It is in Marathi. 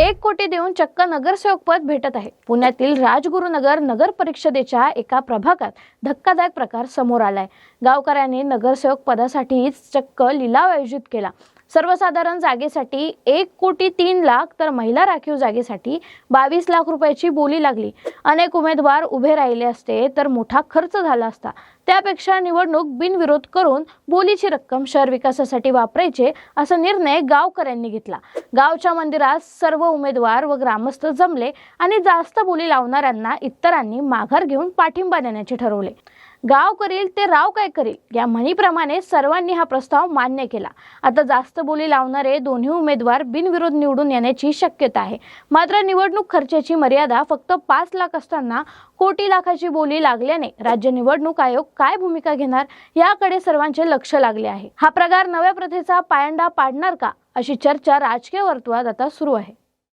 एक कोटी देऊन चक्क नगरसेवक पद भेटत आहे. पुण्यातील राजगुरुनगर नगर परिषदेच्या एका प्रभागात धक्कादायक प्रकार समोर आलाय. गावकऱ्यांनी नगरसेवक पदासाठीच चक्क लिलाव आयोजित केला. सर्वसाधारण जागेसाठी एक कोटी तीन लाख तर महिला राखीव जागेसाठी बावीस लाख रुपयाची बोली लागली. अनेक उमेदवार उभे राहिले असते तर मोठा खर्च झाला असता. त्यापेक्षा निवडणूक बिनविरोध करून बोलीची रक्कम शहर विकासासाठी वापरायचे असा निर्णय गावकऱ्यांनी घेतला. गावच्या मंदिरात सर्व उमेदवार व ग्रामस्थ जमले आणि जास्त बोली लावणाऱ्यांना इतरांनी माघार घेऊन पाठिंबा देण्याचे ठरवले. गाव करील ते राव काय करील? या म्हणीप्रमाणे सर्वांनी हा प्रस्ताव मान्य केला. आता जास्त बोली लावणारे दोन्ही उमेदवार बिनविरोध निवडून येण्याची शक्यता आहे. मात्र निवडणूक खर्चाची मर्यादा फक्त पाच लाख असताना कोटी लाखाची बोली लागल्याने राज्य निवडणूक आयोग काय भूमिका घेणार याकडे सर्वांचे लक्ष लागले आहे. हा प्रकार नव्या प्रथेचा पायंडा पाडणार का? अशी चर्चा राजकीय वर्तुळात आता सुरू आहे.